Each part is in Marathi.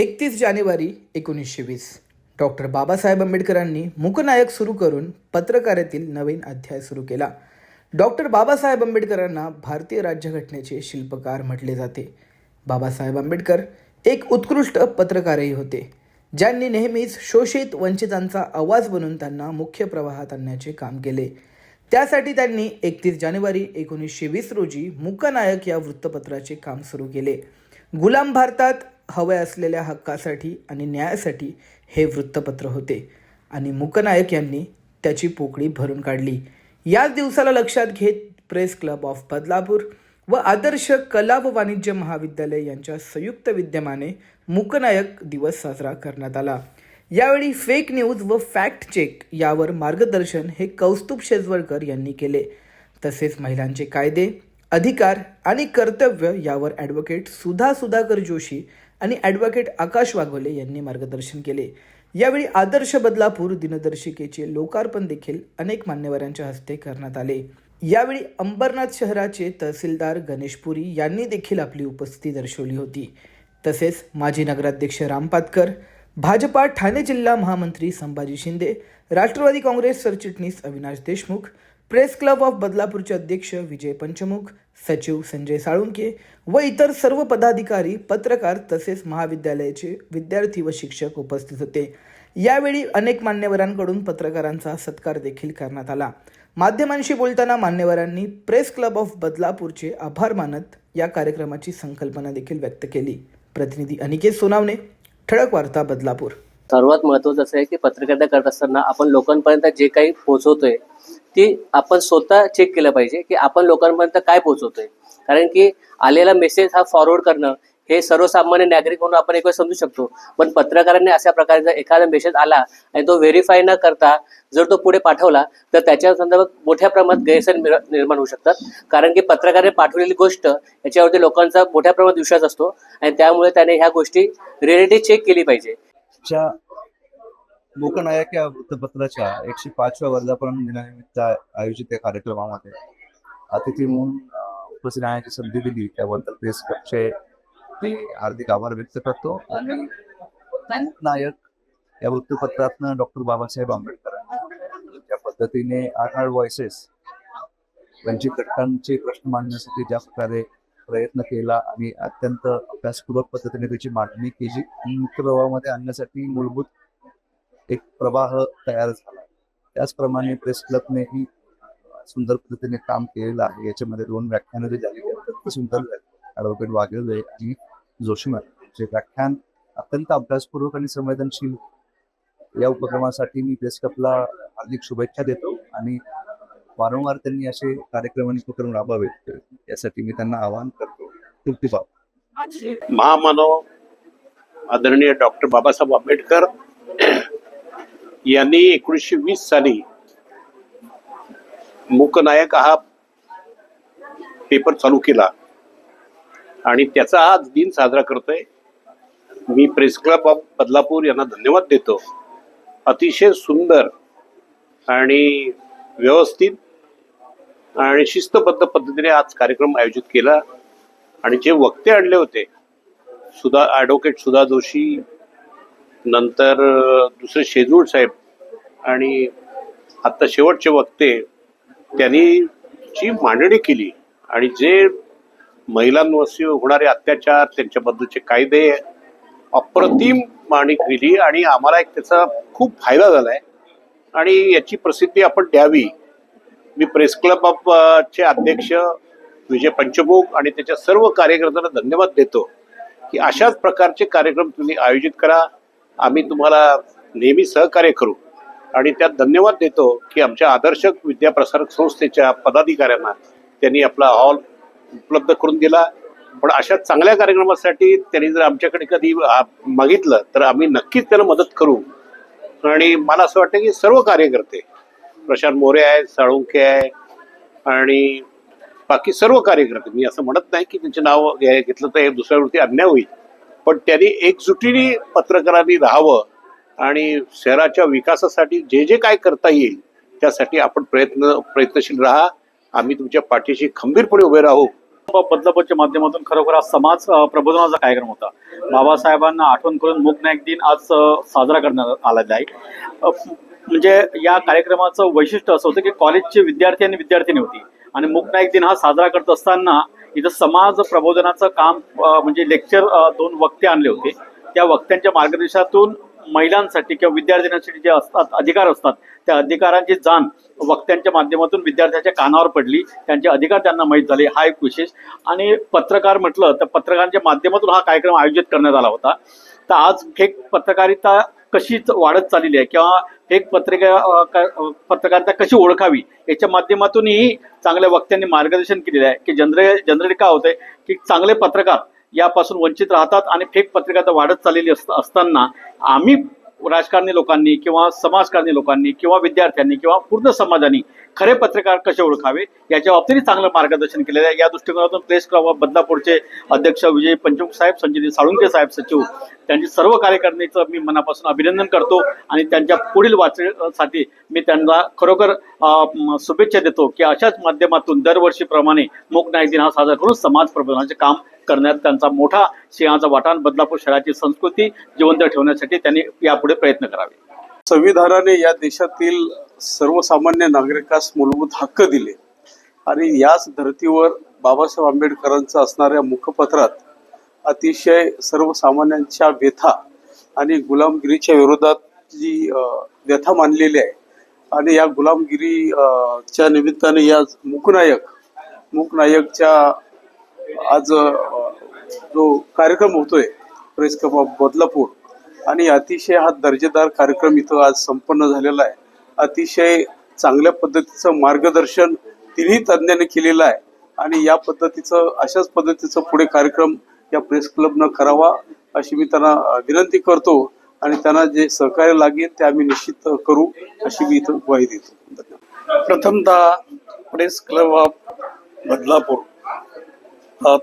एकतीस जानेवारी एकोणीसशे वीस. डॉक्टर बाबासाहेब आंबेडकरांनी मूकनायक सुरू करून पत्रकारितेतील नवीन अध्याय सुरू केला. डॉक्टर बाबासाहेब आंबेडकरांना भारतीय राज्यघटनेचे शिल्पकार म्हटले जाते. बाबासाहेब आंबेडकर एक उत्कृष्ट पत्रकारही होते ज्यांनी नेहमीच शोषित वंचितांचा आवाज बनून त्यांना मुख्य प्रवाहात आणण्याचे काम केले. त्यासाठी त्यांनी एकतीस जानेवारी एकोणीसशे वीस रोजी मूकनायक या वृत्तपत्राचे काम सुरू केले. गुलाम भारतात हव्या असलेल्या हक्कासाठी आणि न्यायासाठी हे वृत्तपत्र होते. आणि मुकनायक यांनी त्याची पोकळी भरून काढली. याच दिवसाला लक्षात घेत प्रेस क्लब ऑफ बदलापूर व आदर्श कला व वाणिज्य महाविद्यालय यांच्या संयुक्त विद्यमाने मुकनायक दिवस साजरा करण्यात आला. यावेळी फेक न्यूज व फॅक्ट चेक यावर मार्गदर्शन हे कौस्तुभ शेजवळकर यांनी केले. तसेच महिलांचे कायदे अधिकार आणि कर्तव्य यावर ॲडव्होकेट सुधा सुधाकर जोशी आणि ॲडव्होकेट आकाश वाघोले यांनी मार्गदर्शन केले. यावेळी आदर्श बदलापूर दिनदर्शिकेचे लोकार्पण देखील अनेक मान्यवरांच्या हस्ते करण्यात आले. यावेळी अंबरनाथ शहराचे तहसीलदार गणेशपुरी यांनी देखील आपली उपस्थिती दर्शवली होती. तसेच माजी नगराध्यक्ष राम पातकर भाजपा ठाणे जिल्हा महामंत्री संभाजी शिंदे राष्ट्रवादी काँग्रेस सरचिटणीस Avinash Deshmukh press club of बदलापूरचे अध्यक्ष विजय पंचमुख सचिव संजय साळुंके व इतर सर्व पदाधिकारी पत्रकार तसेच महाविद्यालयाचे विद्यार्थी व शिक्षक उपस्थित होते. यावेळी अनेक मान्यवरांकडून पत्रकारांचा सत्कार देखील करण्यात आला. माध्यमांशी बोलताना मान्यवरांनी प्रेस क्लब ऑफ बदलापूरचे आभार मानत या कार्यक्रमाची संकल्पना देखील व्यक्त केली. प्रतिनिधी अनिकेत सोनावणे ठळक वार्ता बदलापूर. सर्वात महत्वाचं असं आहे की पत्रकारिता करत असताना आपण लोकांपर्यंत जे काही पोहोचवतोय ती आपण स्वतः चेक केलं पाहिजे की आपण लोकांपर्यंत काय पोहोचवतोय. कारण की आलेला मेसेज हा फॉरवर्ड करणं हे सर्वसामान्य नागरिक म्हणून आपण एक वेळ समजू शकतो. पण पत्रकारांनी अशा प्रकारे जर एखादा मेसेज आला आणि तो व्हेरीफाय न करता जर तो पुढे पाठवला तर त्याच्या संदर्भात मोठ्या प्रमाणात गैरसर निर्माण होऊ शकतात. कारण की पत्रकाराने पाठवलेली गोष्ट याच्यावरती लोकांचा मोठ्या प्रमाणात विश्वास असतो आणि त्यामुळे त्याने ह्या गोष्टी रिअलिटी चेक केली पाहिजे. च्या लोकनायक या वृत्तपत्राच्या एकशे पाचव्या वर्धापन दिनानिमित्त आयोजित या कार्यक्रमामध्ये अतिथी म्हणून उपस्थित राहण्याची संधी दिली. त्याबद्दल प्रेस क्लबचे मी हार्दिक आभार व्यक्त करतो. आणि नायक या वृत्तपत्रातनं डॉक्टर बाबासाहेब आंबेडकर ज्या पद्धतीने आठ आठ व्हॉइसेस वंचित घटकांचे प्रश्न मांडण्यासाठी ज्या प्रकारे प्रयत्न केला आणि अत्यंत अभ्यासपूर्वक पद्धतीने त्याची मांडणी केली मुख्य प्रवाहामध्ये आणण्यासाठी मूलभूत एक प्रवाह तयार झाला त्याचप्रमाणे प्रेस क्लबनेही सुंदर पद्धतीने काम केलेलं आहे. याच्यामध्ये दोन व्याख्यानं जे झाली सुंदर झाली ॲडव्होकेट वाघेले आणि जोशी जे व्याख्यान अत्यंत अभ्यासपूर्वक आणि संवेदनशील या उपक्रमासाठी मी प्रेस क्लबला हार्दिक शुभेच्छा देतो आणि वारंवार त्यांनी असे कार्यक्रम आणि उपक्रम राबवावेत. यासाठी मी त्यांना आवाहन करतो. तृप्ती महामानव आदरणीय डॉक्टर बाबासाहेब आंबेडकर यांनी एकोणीसशे वीस साली मूकनायक हा पेपर चालू केला. आणि त्याचा आज दिन साजरा करतोय. मी प्रेस क्लब ऑफ बदलापूर यांना धन्यवाद देतो. अतिशय सुंदर आणि व्यवस्थित आणि शिस्तबद्ध पद्धतीने आज कार्यक्रम आयोजित केला. आणि जे वक्ते आणले होते सुधा ॲडव्होकेट सुधा जोशी नंतर दुसरे शेजूळ साहेब आणि आत्ता शेवटचे वक्ते त्यांनी जी मांडणी केली आणि जे महिलांवरती होणारे अत्याचार त्यांच्याबद्दलचे कायदे अप्रतिम मांडणी केली आणि आम्हाला एक त्याचा खूप फायदा झाला आहे आणि याची प्रसिद्धी आपण द्यावी. मी प्रेस क्लब चे अध्यक्ष विजय पंचमुख आणि त्याच्या सर्व कार्यकर्त्यांना धन्यवाद देतो की अशाच प्रकारचे कार्यक्रम तुम्ही आयोजित करा. आम्ही तुम्हाला नेहमी सहकार्य करू. आणि त्यात धन्यवाद देतो की आमच्या आदर्श विद्याप्रसारक संस्थेच्या पदाधिकाऱ्यांना त्यांनी आपला हॉल उपलब्ध करून दिला. पण अशा चांगल्या कार्यक्रमासाठी त्यांनी जर आमच्याकडे कधी मागितलं तर आम्ही नक्कीच त्यांना मदत करू. आणि मला असं वाटतं की सर्व कार्यकर्ते प्रशांत मोरे आहे साळुंके आहे आणि बाकी सर्व कार्यकर्ते मी असं म्हणत नाही की त्यांचे नाव घेतलं तर हे दुसऱ्यावरती अन्याय होईल. पण त्यांनी एकजुटीने पत्रकारांनी राहावं आणि शहराच्या विकासासाठी जे जे काय करता येईल त्यासाठी आपण प्रयत्न प्रयत्नशील राहा. आम्ही तुमच्या पाठीशी खंबीरपणे उभे राहू. बदलापूरच्या माध्यमातून खरोखर आज समाज प्रबोधनाचा कार्यक्रम होता. बाबासाहेबांना आठवण करून मूकनायक दिन आज साजरा करण्यात आलेला आहे. म्हणजे या कार्यक्रमाचं वैशिष्ट्य असं होतं की कॉलेजचे विद्यार्थी आणि विद्यार्थिनी होती. आणि मुकनायक दिन हा साजरा करत असताना इथं समाज प्रबोधनाचं काम म्हणजे लेक्चर दोन वक्ते आणले होते. त्या वक्त्यांच्या मार्गदर्शनातून महिलांसाठी किंवा विद्यार्थ्यांसाठी जे असतात अधिकार असतात त्या अधिकारांची जाण वक्त्यांच्या माध्यमातून विद्यार्थ्यांच्या कानावर पडली. त्यांचे अधिकार त्यांना माहीत झाले. हा एक विशेष. आणि पत्रकार म्हटलं तर पत्रकारांच्या माध्यमातून हा कार्यक्रम आयोजित करण्यात आला होता. तर आज फेक पत्रकारिता कशी वाढत चाललेली आहे किंवा फेक पत्रिका पत्रकारिता कशी ओळखावी याच्या माध्यमातूनही चांगल्या वक्त्यांनी मार्गदर्शन केलेलं आहे. की जनरे जनरली काय होतंय की चांगले पत्रकार यापासून वंचित राहतात आणि फेक पत्रकारिता वाढत चाललेली असत असताना आम्ही राजकारणी लोकांनी किंवा समाजकारणी लोकांनी किंवा विद्यार्थ्यांनी किंवा पूर्ण समाजाने खरे पत्रकार कसे ओळखावे? याच्या बाबतीने चांगलं मार्गदर्शन केलेलं आहे. या दृष्टिकोनातून प्रेस क्लब ऑफ बदलापूरचे अध्यक्ष विजय पंचमुख साहेब संजय साळुंके साहेब सचिव त्यांची सर्व कार्यकारिणीचं मी मनापासून अभिनंदन करतो आणि त्यांच्या पुढील वाचण्यासाठी मी त्यांना खरोखर अं, शुभेच्छा देतो की अशाच माध्यमातून दरवर्षीप्रमाणे मूक नायक दिन हा साजरा करून समाज प्रबोधनाचे काम करण्यात त्यांचा मोठा सिंहाचा वाटाण बदलापूर शहराची संस्कृती जिवंत ठेवण्यासाठी त्यांनी यापुढे प्रयत्न करावे. संविधानाने या देशातील सर्वसामान्य नागरिकास मूलभूत हक्क दिले. आणि याच धर्तीवर बाबासाहेब आंबेडकरांचं असणाऱ्या मुखपत्रात अतिशय सर्वसामान्यांच्या व्यथा आणि गुलामगिरीच्या विरोधात जी व्यथा मानलेली आहे. आणि या गुलामगिरी च्या निमित्ताने या मुकनायक मुकनायकच्या आज जो कार्यक्रम होतोय प्रेस क्लब ऑफ बदलापूर आणि अतिशय हा दर्जेदार कार्यक्रम इथं आज संपन्न झालेला आहे. अतिशय चांगल्या पद्धतीचं मार्गदर्शन तिन्ही तज्ज्ञांनी केलेलं आहे. आणि या पद्धतीचं अशाच पद्धतीचं पुढे कार्यक्रम या प्रेस क्लबनं करावा अशी मी त्यांना विनंती करतो आणि त्यांना जे सहकार्य लागेल ते आम्ही निश्चित करू अशी मी इथं ग्वाही देतो. प्रथमतः प्रेस क्लब ऑफ बदलापूर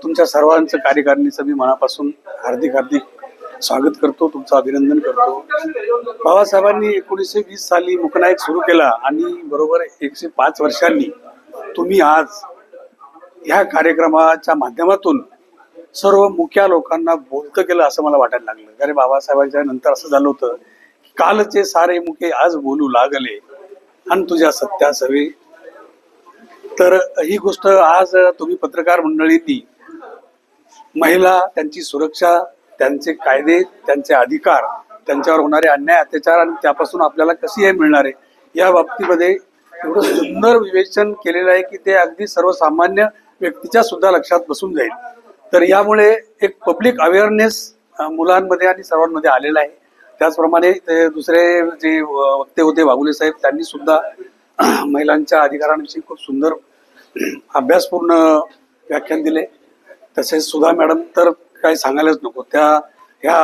तुमच्या सर्वांचं कार्यकारिणीचं मी मनापासून हार्दिक हार्दिक स्वागत करतो तुमचं अभिनंदन करतो. बाबासाहेबांनी एकोणीसशे वीस साली मुकनायक सुरू केला आणि बरोबर एकशे पाच वर्षांनी तुम्ही आज ह्या कार्यक्रमाच्या माध्यमातून सर्व मुख्या लोकांना बोलतं केलं असं मला वाटायला लागलं. कारण बाबासाहेबांच्या नंतर असं झालं होतं कालचे सारे मुखे आज बोलू लागले आणि तुझ्या सत्या सवे तर ही गोष्ट आज तुम्ही पत्रकार मंडळींनी महिला त्यांची सुरक्षा त्यांचे कायदे त्यांचे अधिकार त्यांच्यावर होणारे अन्याय अत्याचार आणि त्यापासून आपल्याला कशी हे मिळणार आहे? या बाबतीमध्ये एवढं सुंदर विवेचन केलेलं आहे की ते अगदी सर्वसामान्य व्यक्तीच्या सुद्धा लक्षात बसून जाईल. तर यामुळे एक पब्लिक अवेअरनेस मुलांमध्ये आणि सर्वांमध्ये आलेला आहे. त्याचप्रमाणे ते दुसरे जे व- वक्ते होते वाघुले साहेब त्यांनी सुद्धा महिलांच्या अधिकारांविषयी खूप सुंदर अभ्यासपूर्ण व्याख्यान दिले. तसेच सुधा मॅडम तर काही सांगायलाच नको. त्या ह्या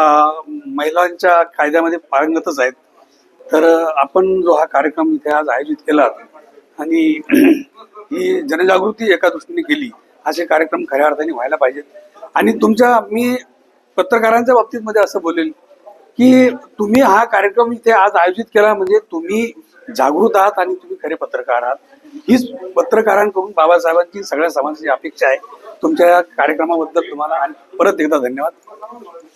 महिलांच्या कायद्यामध्ये पारंगतच आहेत. तर आपण जो हा कार्यक्रम इथे आज आयोजित केला आणि ही जनजागृती एका दृष्टीने केली असे कार्यक्रम खऱ्या अर्थाने व्हायला पाहिजेत. आणि तुमच्या मी पत्रकारांच्या बाबतीत मध्ये असं बोलेल की तुम्ही हा कार्यक्रम इथे आज आयोजित केला म्हणजे तुम्ही जागृत आहात आणि तुम्ही खरे पत्रकार आहात. हीच पत्रकारांकडून बाबासाहेबांची सगळ्या समाजाची अपेक्षा आहे. तुमच्या या कार्यक्रमाबद्दल तुम्हाला आणि परत एकदा धन्यवाद.